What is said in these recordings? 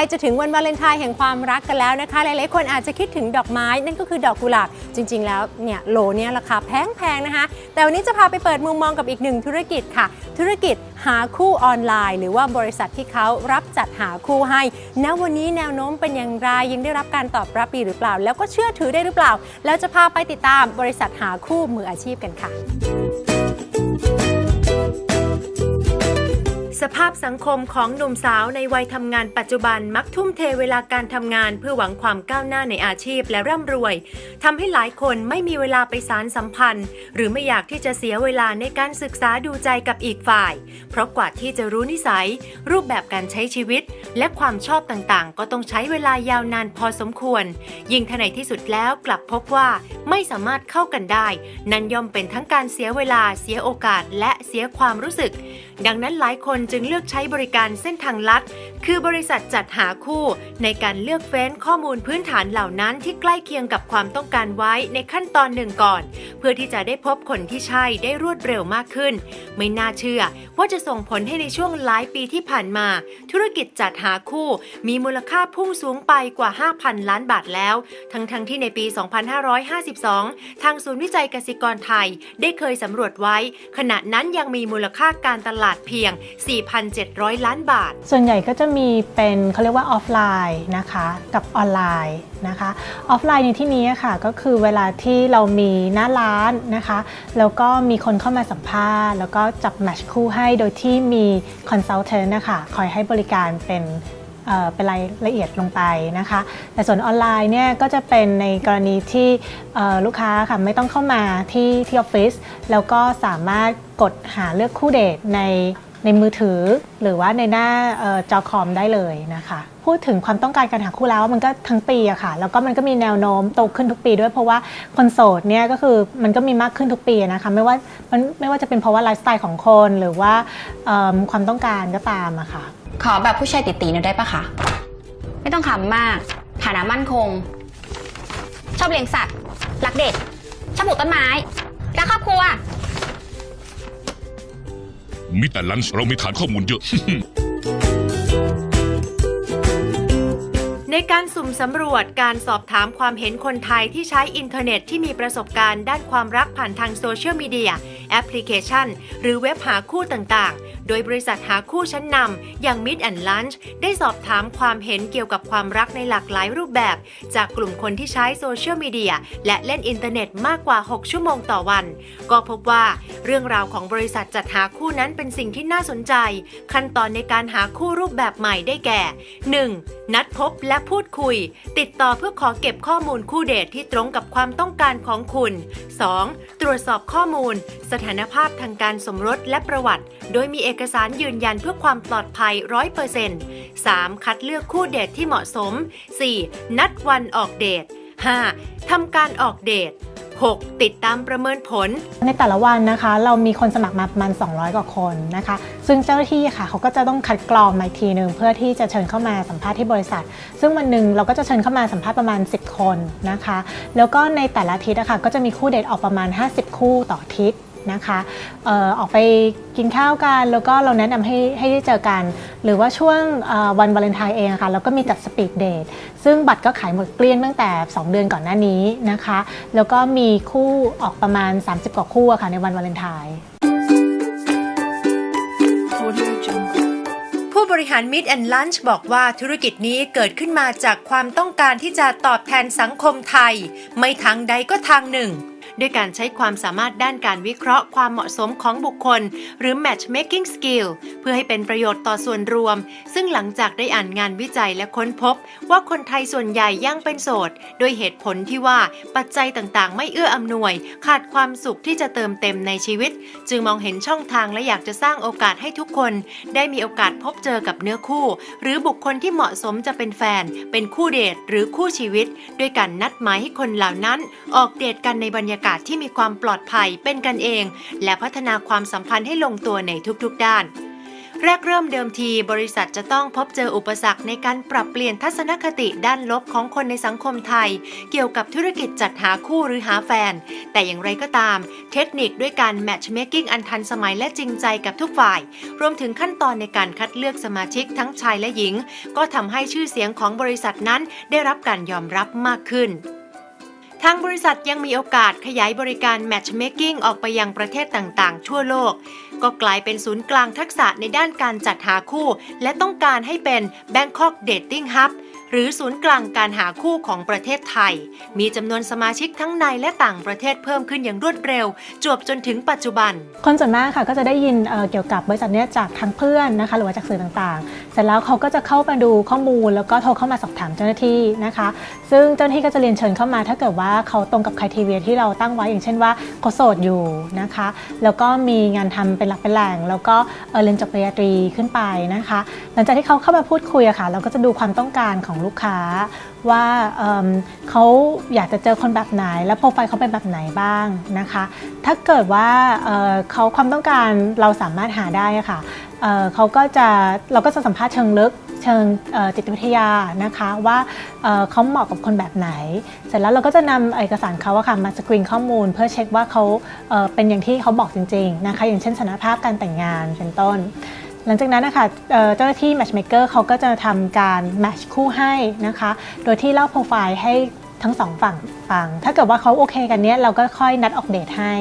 ใกล้จะถึงวันวาเลนไทน์แห่งความรักกันแล้วนะคะ หลายๆ คนอาจจะคิดถึงดอกไม้ นั่นก็คือดอกกุหลาบ จริง ๆ แล้วเนี่ยโหลเนี่ยราคาแพง ๆ นะคะ แต่วันนี้จะพาไปเปิดมุมมองกับอีกหนึ่งธุรกิจค่ะ ธุรกิจหาคู่ออนไลน์ หรือว่าบริษัทที่เขารับจัดหาคู่ให้ ณ วันนี้แนวโน้มเป็นอย่างไร ยังได้รับการตอบรับดีหรือเปล่า แล้วก็เชื่อถือได้หรือเปล่า แล้วจะพาไปติดตามบริษัทหาคู่มืออาชีพกันค่ะ สภาพสังคมของหนุ่มสาวในวัยทำงานปัจจุบันมักทุ่มเทเวลาการทำงานเพื่อหวังความก้าวหน้าในอาชีพและร่ำรวยทำให้หลายคนไม่มีเวลาไปสารสัมพันธ์ หรือไม่อยากที่จะเสียเวลาในการศึกษาดูใจกับอีกฝ่าย เพราะกว่าที่จะรู้นิสัย รูปแบบการใช้ชีวิต และความชอบต่างๆ ก็ต้องใช้เวลายาวนานพอสมควร ยิ่งถ้าในที่สุดแล้วกลับพบว่าไม่สามารถเข้ากันได้ นั่นย่อมเป็นทั้งการเสียเวลาเสียโอกาสและเสียความรู้สึก ดังนั้นหลายคนจึงเลือกใช้บริการเส้นทางลัด คือบริษัทจัดหาคู่ในการเลือกเฟ้นข้อมูลพื้นฐานเหล่านั้นที่ใกล้เคียงกับความต้องการไว้ในขั้นตอนหนึ่งก่อน เพื่อที่จะได้พบคนที่ใช่ได้รวดเร็วมากขึ้น ไม่น่าเชื่อว่าจะส่งผลให้ในช่วงหลายปีที่ผ่านมา ธุรกิจจัดหาคู่ มีมูลค่าพุ่งสูงไปกว่า 5,000 ล้านบาทแล้ว ทั้งๆทที่ในปี 2552 ทางศูนย์วิจัยกสิกรไทย ได้เคยสำรวจไว้ ขณะนั้นยังมีมูลค่าการตลาดเพียง 4,700 ล้านบาท ส่วนใหญ่ก็จะมีเป็นเขาเรียกว่าออฟไลน์นะคะกับออนไลน์นะคะออฟไลน์ในที่นี้ค่ะก็คือเวลาที่เรามีหน้าร้านนะคะแล้วก็มีคนเข้ามาสัมภาษณ์ แล้วก็จับแมทช์คู่ให้โดยที่มีคอนซัลเทนต์นะคะคอยให้บริการเป็น เป็นรายละเอียดลงไปนะคะ แต่ส่วนออนไลน์เนี่ยก็จะเป็นในกรณีที่ลูกค้าค่ะไม่ต้องเข้ามาที่ที่ออฟฟิศแล้วก็สามารถกดหาเลือกคู่เดทในในมือถือหรือว่าในหน้าออจอคอมได้เลยนะคะ พูดถึงความต้องการการหาคู่แล้วมันก็ทั้งปีอะค่ะ แล้วก็มันก็มีแนวโน้มโตขึ้นทุกปีด้วยเพราะว่าคนโสดเนี่ยก็คือมันก็มีมากขึ้นทุกปีนะคะไม่ว่ามันไม่ว่าจะเป็นเพราะว่าไลฟ์สไตล์ของคนหรือว่าเอิ่มความต้องการก็ตามอะค่ะ ขอแบบผู้ชายติดตีหน่อยได้ปะคะไม่ต้องขำมากฐานะมั่นคง ชอบเลี้ยงสัตว์รักเด็กชอบปลูกต้นไม้รักครอบครัวมีแต่ลันช์เรามีฐานข้อมูลเยอะ ในการสุ่มสำรวจการสอบถามความเห็นคนไทยที่ใช้อินเทอร์เน็ตที่มีประสบการณ์ด้านความรักผ่านทางโซเชียลมีเดีย แอปพลิเคชัน หรือเว็บหาคู่ต่างๆ โดยบริษัทหาคู่ชั้นนำอย่าง Mid and Lunch ได้สอบถามความเห็นเกี่ยวกับความรักในหลากหลายรูปแบบ จากกลุ่มคนที่ใช้โซเชียลมีเดียและเล่นอินเทอร์เน็ตมากกว่า 6 ชั่วโมงต่อวัน ก็พบว่าเรื่องราวของบริษัทจัดหาคู่นั้นเป็นสิ่งที่น่าสนใจ ขั้นตอนในการหาคู่รูปแบบใหม่ได้แก่ 1. นัดพบและพูดคุย ติดต่อเพื่อขอเก็บข้อมูลคู่เดทที่ตรงกับความต้องการของคุณ 2. ตรวจสอบข้อมูล สถานภาพทางการสมรสและประวัติ โดยมีเอกกสารยืนยันเพื่อความปลอดภัย 100% 3. คัดเลือกคู่เดทที่เหมาะสม 4. นัดวันออกเดท 5. ทำการออกเดท 6. ติดตามประเมินผล ในแต่ละวันนะคะ เรามีคนสมัครมาประมาณ 200 กว่าคนนะคะ ซึ่งเจ้าหน้าที่ค่ะเขาก็จะต้องคัดกรองมาทีหนึ่งเพื่อที่จะเชิญเข้ามาสัมภาษณ์ที่บริษัท ซึ่งวันหนึ่งเราก็จะเชิญเข้ามาสัมภาษณ์ประมาณ 10 คนนะคะ แล้วก็ในแต่ละอาทิตย์นะคะก็จะมีคู่เดทออกประมาณ 50 คู่ต่ออาทิตย์ นะคะเออออกไปกินข้าวกัน แล้วก็เราแนะนำให้ให้ได้เจอกัน หรือว่าช่วงวันวาเลนไทน์เองอะค่ะเราก็มีจัดสปีดเดทซึ่งบัตรก็ขายหมดเกลี้ยงตั้งแต่ 2 เดือนก่อนหน้านี้นะคะ แล้วก็มีคู่ออกประมาณ 30 กว่าคู่อะค่ะในวันวาเลนไทน์ผู้บริหาร Mid and Lunch บอกว่าธุรกิจนี้เกิดขึ้นมาจากความต้องการที่จะตอบแทนสังคมไทย ไม่ทางใดก็ทางหนึ่ง ด้วยการใช้ความสามารถด้านการวิเคราะห์ความเหมาะสมของบุคคล หรือ matchmaking skill เพื่อให้เป็นประโยชน์ต่อส่วนรวม ซึ่งหลังจากได้อ่านงานวิจัยและค้นพบ ว่าคนไทยส่วนใหญ่ยังเป็นโสดโดยเหตุผลที่ว่าปัจจัยต่างๆ ไม่เอื้ออำนวย ขาดความสุขที่จะเติมเต็มในชีวิต จึงมองเห็นช่องทางและอยากจะสร้างโอกาสให้ทุกคน ได้มีโอกาสพบเจอกับเนื้อคู่ หรือบุคคลที่เหมาะสมจะเป็นแฟน เป็นคู่เดทหรือคู่ชีวิต ด้วยการนัดหมายให้คนเหล่านั้น ออกเดทกันในบรรยากาศาศที่มีความปลอดภัยเป็นกันเอง และพัฒนาความสัมพันธ์ให้ลงตัวในทุกๆด้าน แรกเริ่มเดิมทีบริษัทจะต้องพบเจออุปสรรคในการปรับเปลี่ยนทัศนคติด้านลบของคนในสังคมไทย เกี่ยวกับธุรกิจจัดหาคู่หรือหาแฟน แต่อย่างไรก็ตาม เทคนิคด้วยการแมทช์เมคกิ้งอันทันสมัยและจริงใจกับทุกฝ่าย รวมถึงขั้นตอนในการคัดเลือกสมาชิกทั้งชายและหญิง ก็ทำให้ชื่อเสียงของบริษัทนั้นได้รับการยอมรับมากขึ้น ทางบริษัทยังมีโอกาสขยายบริการ Matchmaking ออกไปยังประเทศต่างๆ ทั่วโลก ก็กลายเป็นศูนย์กลางทักษะในด้านการจัดหาคู่ และต้องการให้เป็น Bangkok Dating Hub หรือศูนย์กลางการหาคู่ของประเทศไทย มีจำนวนสมาชิกทั้งในและต่างประเทศเพิ่มขึ้นอย่างรวดเร็ว จวบจนถึงปัจจุบัน คนส่วนมากค่ะก็จะได้ยินเเกี่ยวกับบริษัทเนี้ยจากทางเพื่อนนะคะหรือว่าจากสื่อต่างๆ เสร็จแล้วเขาก็จะเข้ามาดูข้อมูล แล้วก็โทรเข้ามาสอบถามเจ้าหน้าที่นะคะ ซึ่งเจ้าหน้าที่ก็จะเรียนเชิญเข้ามา ถ้าเกิดว่าเขาตรงกับคุณทีเวียที่เราตั้งไว้อย่างเช่นว่าเขาโสดอยู่นะคะ แล้วก็มีงานทำเป็นหลักเป็นแหล่ง แล้วก็เเรียนจบปริญญาตรีขึ้นไปนะคะ หลังจากที่เขาเข้ามาพูดคุยอะค่ะ เราก็จะดูความต้องการของลูกค้า ว่าเเขาอยากจะเจอคนแบบไหน และโปรไฟล์เขาเป็นแบบไหนบ้างนะคะ ถ้าเกิดว่าเเขาความต้องการเราสามารถหาได้ะค่ะเเขาก็จะเราก็จะสัมภาษณ์เชิงลึกเชิงจิตวิทยานะคะว่าเขาเหมาะกับคนแบบไหน เสร็จแล้วเราก็จะนำเอกสารเขาอะค่ะมาสกรีนข้อมูล เพื่อเช็คว่าเขาเอ่อเป็นอย่างที่เขาบอกจริงๆนะคะอย่างเช่นสถานภาพการแต่งงานเป็นต้น หลังจากนั้นนะคะเจ้าหน้าที่ matchmaker เขาก็จะทำการ match คู่ให้นะคะ โดยที่เล่าโปรไฟล์ให้ทั้งสองฝั่งฟัง ถ้าเกิดว่าเขาโอเคกันเนี้ยเราก็ค่อยนัดออกเดทให้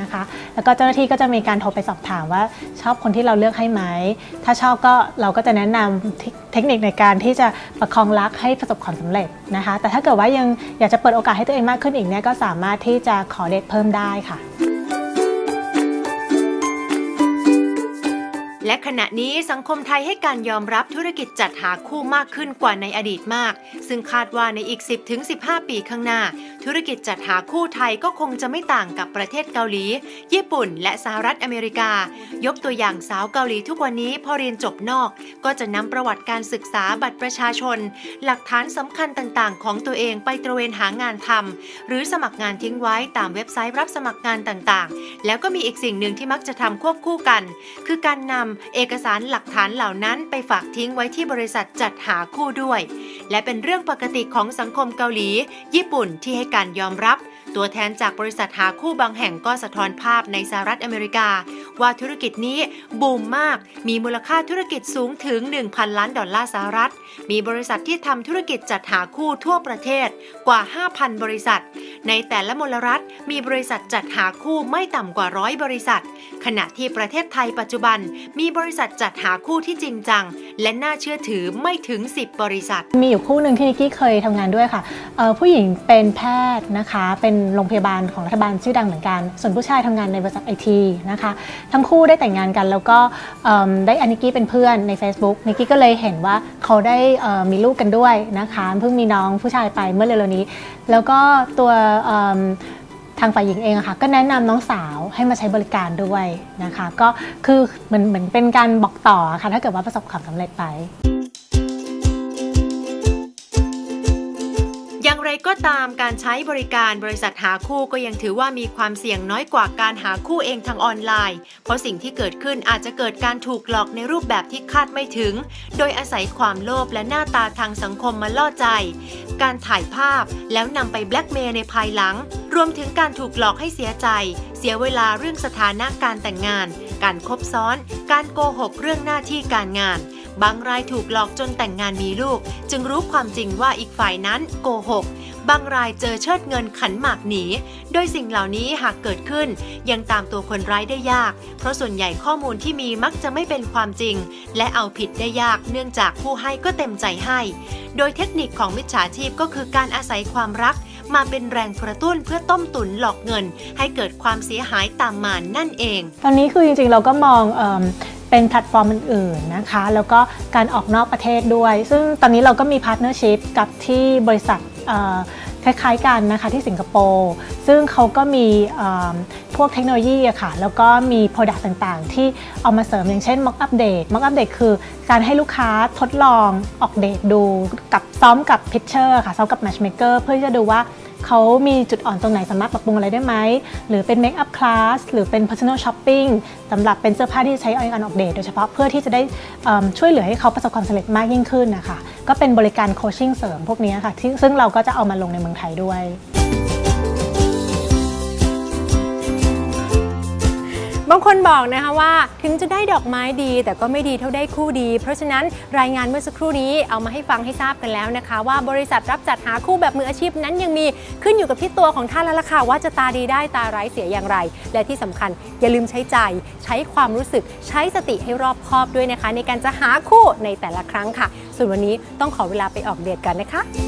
นะคะ แล้วก็เจ้าหน้าที่ก็จะมีการโทรไปสอบถามว่าชอบคนที่เราเลือกให้ไหม ถ้าชอบก็เราก็จะแนะนำเทคเทคนิคในการที่จะประคองรักให้ประสบความสำเร็จนะคะ แต่ถ้าเกิดว่ายังอยากจะเปิดโอกาสให้ตัวเองมากขึ้นอีกเนี่ยก็สามารถที่จะขอเดทเพิ่มได้ค่ะ และขณะนี้สังคมไทยให้การยอมรับธุรกิจจัดหาคู่มากขึ้นกว่าในอดีตมาก ซึ่งคาดว่าในอีก 10-15 ปีข้างหน้า ธุรกิจจัดหาคู่ไทยก็คงจะไม่ต่างกับประเทศเกาหลี ญี่ปุ่น และสหรัฐอเมริกา ยกตัวอย่างสาวเกาหลีทุกวันนี้พอเรียนจบนอก ก็จะนำประวัติการศึกษาบัตรประชาชน หลักฐานสำคัญต่างๆ ของตัวเองไปตระเวนหางานทำหรือสมัครงานทิ้งไว้ตามเว็บไซต์รับสมัครงานต่างๆ แล้วก็มีอีกสิ่งหนึ่งที่มักจะทำควบคู่กัน คือการนำเอกสารหลักฐานเหล่านั้นไปฝากทิ้งไว้ที่บริษัทจัดหาคู่ด้วย และเป็นเรื่องปกติของสังคมเกาหลี ญี่ปุ่นที่ให้การยอมรับ ตัวแทนจากบริษัทหาคู่บางแห่งก็สะท้อนภาพในสหรัฐอเมริกา ว่าธุรกิจนี้บูมมาก มีมูลค่าธุรกิจสูงถึง 1,000 ล้านดอลลาร์สหรัฐ มีบริษัทที่ทำธุรกิจจัดหาคู่ทั่วประเทศกว่า 5,000 บริษัท ในแต่ละมลรัฐมีบริษัทจัดหาคู่ไม่ต่ำกว่าร้อยบริษัท ขณะที่ประเทศไทยปัจจุบัน มีบริษัทจัดหาคู่ที่จริงจัง และน่าเชื่อถือไม่ถึง 10 บริษัท มีอยู่คู่หนึ่งที่นิกกี้เคยทำงานด้วยค่ะผู้หญิงเป็นแพทย์นะคะเป็นโรงพยาบาลของรัฐบาลชื่อดังเหมือนกัน ส่วนผู้ชายทำงานในบริษัทไอทีนะคะทั้งคู่ได้แต่งงานกันแล้วก็ได้อันนิกกี้เป็นเพื่อนใน Facebook นิกกี้ก็เลยเห็นว่าเขาได้มีลูกกันด้วยนะคะเพิ่งมีน้องผู้ชายไปเมื่อเร็วๆนี้ แล้วก็ตัวทางฝ่ายหญิงเองอะค่ะก็แนะนำน้องสาวให้มาใช้บริการด้วยนะคะ ก็คือเหมือนเหมือนเป็นการบอกต่อะค่ะถ้าเกิดว่าประสบความสำเร็จไป ก็ตามการใช้บริการบริษัทหาคู่ก็ยังถือว่ามีความเสี่ยงน้อยกว่าการหาคู่เองทางออนไลน์ เพราะสิ่งที่เกิดขึ้นอาจจะเกิดการถูกหลอกในรูปแบบที่คาดไม่ถึง โดยอาศัยความโลภและหน้าตาทางสังคมมาล่อใจ การถ่ายภาพแล้วนำไปแบล็กเมย์ในภายหลัง รวมถึงการถูกหลอกให้เสียใจ เสียเวลาเรื่องสถานะการแต่งงาน การคบซ้อน การโกหกเรื่องหน้าที่การงานบางรายถูกหลอกจนแต่งงานมีลูก จึงรู้ความจริงว่าอีกฝ่ายนั้นโกหก บางรายเจอเชิดเงินขันหมากหนี โดยสิ่งเหล่านี้หากเกิดขึ้น ยังตามตัวคนร้ายได้ยาก เพราะส่วนใหญ่ข้อมูลที่มีมักจะไม่เป็นความจริง และเอาผิดได้ยากเนื่องจากผู้ให้ก็เต็มใจให้ โดยเทคนิคของมิจฉาชีพก็คือการอาศัยความรัก มาเป็นแรงกระตุ้นเพื่อต้มตุ๋นหลอกเงิน ให้เกิดความเสียหายตามมานั่นเอง ตอนนี้คือจริงๆเราก็มองเอิ่มเป็นแพลตฟอร์มอื่นๆนะคะ แล้วก็การออกนอกประเทศด้วย ซึ่งตอนนี้เราก็มีพาร์ทเนอร์ชิพกับที่บริษัท คล้ายๆกันนะคะที่สิงคโปร์ซึ่งเขาก็มีพวกเทคโนโลยีอะค่ะแล้วก็มีโปรดักต์ต่างๆ ที่เอามาเสริมอย่างเช่น Mock Update Mock Update คือการให้ลูกค้าทดลองออกเดตดูกับซ้อมกับ Pitcher ค่ะซ้อมกับ Matchmaker เพื่อจะดูว่า เขามีจุดอ่อนตรงไหนสามารถปรับปรุงอะไรได้ไหม หรือเป็นเมคอัพคลาสหรือเป็น personal shopping สำหรับเป็นเสื้อผ้าที่ใช้ในการออกเดทโดยเฉพาะเพื่อที่จะได้ช่วยเหลือให้เขาประสบความสำเร็จมากยิ่งขึ้นนะคะ ก็เป็นบริการโคชชิ่งเสริมพวกนี้ค่ะที่ซึ่งเราก็จะเอามาลงในเมืองไทยด้วยางคนบอกนะคะว่าถึงจะได้ดอกไม้ดี แต่ก็ไม่ดีเท่าได้คู่ดี เพราะฉะนั้นรายงานเมื่อสักครู่นี้เอามาให้ฟังให้ทราบกันแล้วนะคะ ว่าบริษัทรับจัดหาคู่แบบมืออาชีพนั้นยังมีขึ้นอยู่กับที่ตัวของท่านแล้วล่ะค่ะว่าจะตาดีได้ตาร้ายเสียอย่างไร และที่สำคัญอย่าลืมใช้ใจ ใช้ความรู้สึกใช้สติให้รอบคอบด้วยนะคะ ในการจะหาคู่ในแต่ละครั้งค่ะ ส่วนวันนี้ต้องขอเวลาไปออกเดทกันนะคะ